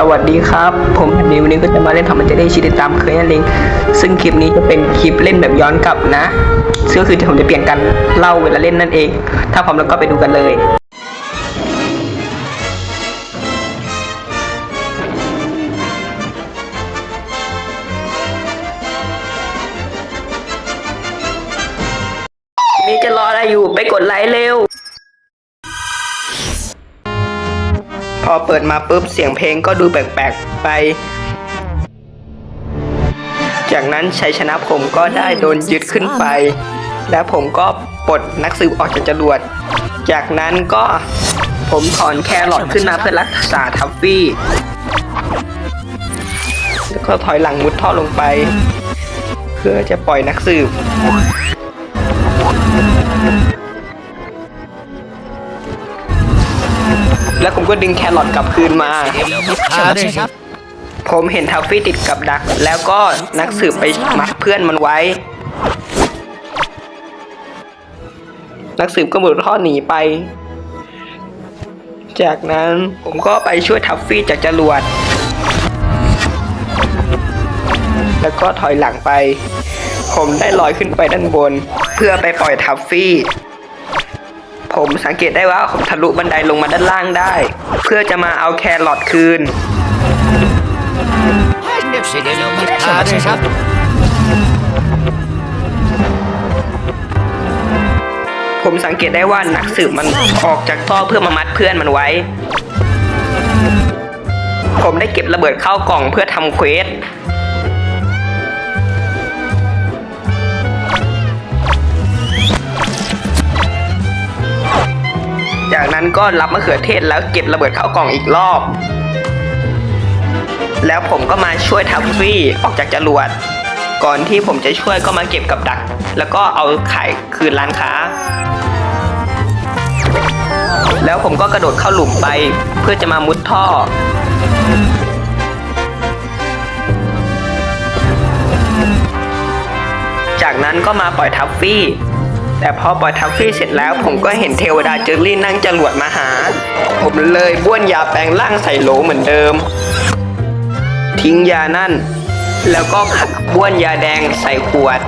สวัสดีครับ ผมนิวันนี้ก็จะมาเล่นทำมันจะได้ชีวิตตามเคยนั่นเองซึ่งคลิปนี้จะเป็นคลิปเล่นแบบย้อนกลับนะซึ่งก็คือผมจะเปลี่ยนการเล่าเวลาเล่นนั่นเอง ถ้าพร้อมแล้วก็ไปดูกันเลยนี่จะรออะไรอยู่ไปกดไลค์เร็ว อเปิดมาปุ๊บเสียงเพลงก็ดูแปลกๆไป จากนั้นชัยชนะผมก็ได้โดนยึดขึ้นไป และผมก็ปลดนักสืบออกจากจรวด จากนั้นก็ผมถอนแครอทขึ้นมาเพื่อรักษาทัฟฟี่ แล้วก็ถอยหลังมุดท่อลงไป เพื่อจะปล่อยนักสืบ แล้วผมก็ดึงแครอทกลับคืนมาผมเห็นทัฟฟี่ติดกับดัก แล้วก็นักสืบไปมัดเพื่อนมันไว้ นักสืบก็หมุดท่อหนีไป จากนั้นผมก็ไปช่วยทัฟฟี่จากจรวด แล้วก็ถอยหลังไป ผมได้ลอยขึ้นไปด้านบน เพื่อไปปล่อยทัฟฟี่ ผมสังเกตได้ว่าผมทะลุบันไดลงมาด้านล่างได้ เพื่อจะมาเอาแครอทคืน ผมสังเกตได้ว่านักสืบมันออกจากท่อเพื่อมามัดเพื่อนมันไว้ ผมได้เก็บระเบิดเข้ากล่องเพื่อทำเควส จากนั้นก็รับมะเขือเทศแล้วเก็บระเบิดเข้ากล่องอีกรอบ แล้วผมก็มาช่วยทัฟฟี่ออกจากจรวด ก่อนที่ผมจะช่วยก็มาเก็บกับดัก แล้วก็เอาขายคืนร้านค้า แล้วผมก็กระโดดเข้าหลุมไปเพื่อจะมามุดท่อจากนั้นก็มาปล่อยทัฟฟี่ แต่พอปล่อยทัฟฟี่เสร็จแล้วผมก็เห็นเทวดาเจอรี่นั่งจรวดมาหา ผมเลยบ้วนยาแปลงร่างใส่โหลเหมือนเดิม ทิ้งยานั่น แล้วก็ขัดบ้วนยาแดงใส่ขวด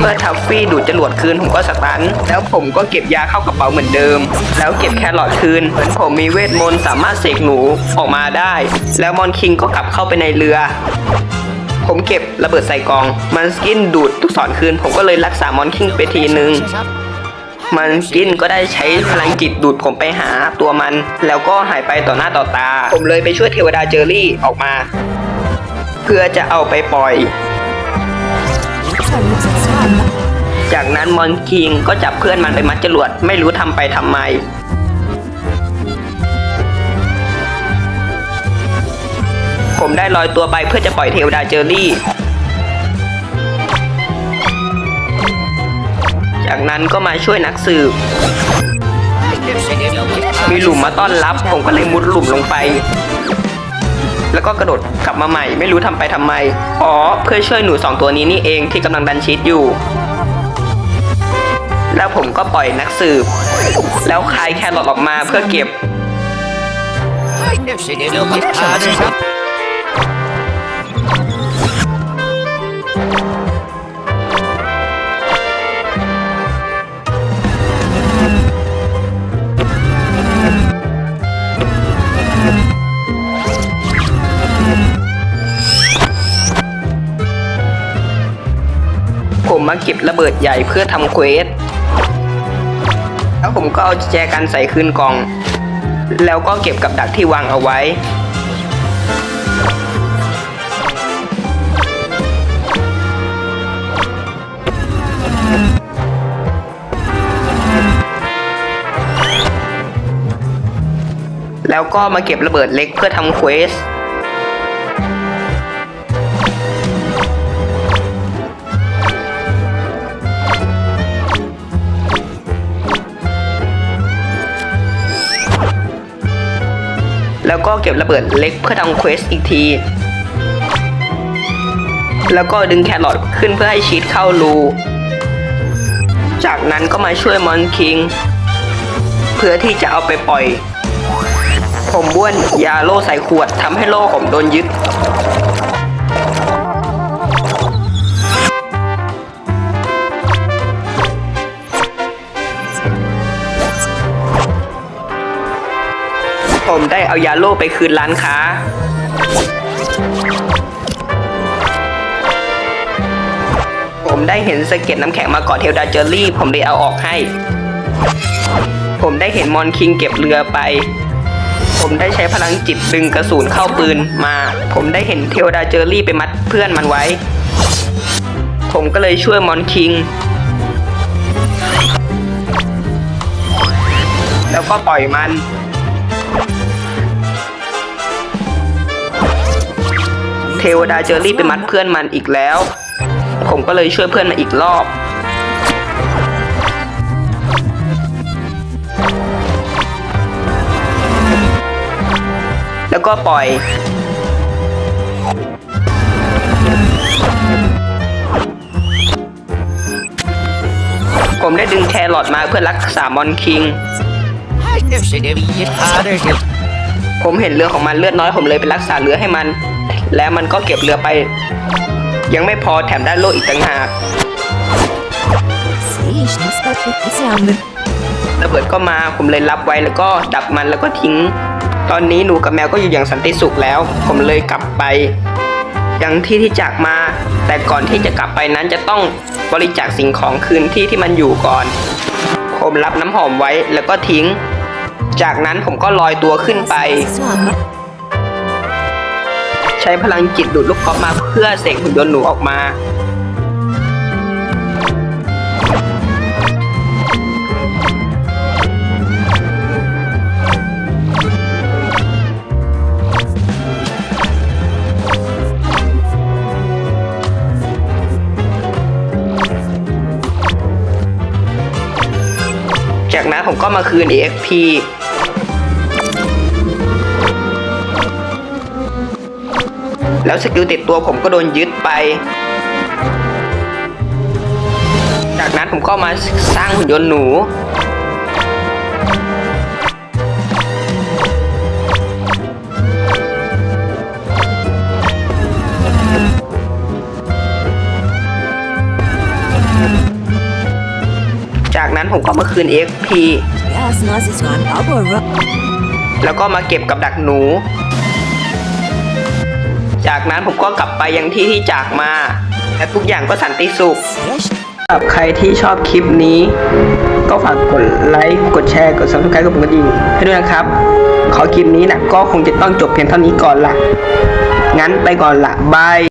เมื่อทัฟฟี่ดูดจรวดคืนผมก็สตัน แล้วผมก็เก็บยาเข้ากระเป๋าเหมือนเดิม แล้วเก็บแครอทคืนเหมือนผมมีเวทมนต์สามารถเสกหนูออกมาได้ แล้วมอนคิงก็กลับเข้าไปในเรือ ผมเก็บระเบิดใส่กอง มันสกินดูดทุกสอนคืน ผมก็เลยรักษามอนคิงไปทีนึง มันกินก็ได้ใช้พลังจิตดูดผมไปหาตัวมัน แล้วก็หายไปต่อหน้าต่อตา ผมเลยไปช่วยเทวดาเจอรี่ออกมา เพื่อจะเอาไปปล่อย จากนั้นมอนคิงก็จับเพื่อนมันไปมัดจรวด ไม่รู้ทำไปทำไม ผมได้ลอยตัวไปเพื่อจะปล่อยเทวดาเจอรี่ จากนั้นก็มาช่วยนักสืบ มีหลุมมาต้อนรับ ผมก็เลยมุดหลุมลงไป แล้วก็กระโดดกลับมาใหม่ ไม่รู้ทำไปทำไม อ๋อ เพื่อช่วยหนูสองตัวนี้นี่เองที่กำลังดันชีตอยู่แล้วผมก็ปล่อยนักสืบ แล้วคายแครอทออกมาเพื่อเก็บ มาเก็บระเบิดใหญ่เพื่อทำเควส แล้วผมก็เอาแจกันใส่คืนกล่อง แล้วก็เก็บกับดักที่วางเอาไว้ แล้วก็มาเก็บระเบิดเล็กเพื่อทำเควส แล้วก็เก็บระเบิดเล็กเพื่อทำเควสอีกที แล้วก็ดึงแครอทขึ้นเพื่อให้ชีตเข้ารู จากนั้นก็มาช่วยมอนคิง เพื่อที่จะเอาไปปล่อย ผมบ้วนยาโล่ใส่ขวดทำให้โล่ผมโดนยึด เอายาโล่ไปคืนร้านค้า ผมได้เห็นสะเก็ดน้ำแข็งมากาะเทลดาเจอรี่ ผมเลยเอาออกให้ ผมได้เห็นมอนคิงเก็บเรือไป ผมได้ใช้พลังจิตดึงกระสุนเข้าปืนมา ผมได้เห็นเทวดาเจอรี่ไปมัดเพื่อนมันไว้ ผมก็เลยช่วยมอนคิงแล้วก็ปล่อยมัน เทวดาเจอรี่ไปมัดเพื่อนมันอีกแล้ว ผมก็เลยช่วยเพื่อนมันอีกรอบ แล้วก็ปล่อย ผมได้ดึงแครอทมาเพื่อรักษามอนคิง ผมเห็นเรือของมันเลือดน้อยผมเลยไปรักษาเรือให้มัน และมันก็เก็บเรือไป ยังไม่พอแถมได้โล่อีกต่างหากระเบิดก็มาผมเลยรับไว้แล้วก็ดับมันแล้วก็ทิ้ง ตอนนี้หนูกับแมวก็อยู่อย่างสันติสุขแล้ว ผมเลยกลับไป ยังที่ที่จากมา แต่ก่อนที่จะกลับไปนั้นจะต้องบริจาคสิ่งของคืนที่ที่มันอยู่ก่อน ผมรับน้ำหอมไว้แล้วก็ทิ้ง จากนั้นผมก็ลอยตัวขึ้นไป ใช้พลังจิตดูดลูกกอล์ฟมาเพื่อเสกหุ่นยนต์หนูออกมา จากนั้นผมก็มาคืน EXP แล้วสกิลติดตัวผมก็โดนยึดไป จากนั้นผมก็มาสร้างหุ่นยนต์หนูจากนั้นผมก็มาคืน XP แล้วก็มาเก็บกับดักหนู จากนั้นผมก็กลับไปยังที่ที่จากมา และทุกอย่างก็สันติสุขสำหรับใครที่ชอบคลิปนี้ ก็ฝากกดไลค์กดแชร์กด subscribe กดกระดิ่งให้ด้วยนะครับ ขอคลิปนี้นะก็คงจะต้องจบเพียงเท่านี้ก่อนละงั้นไปก่อนละบาย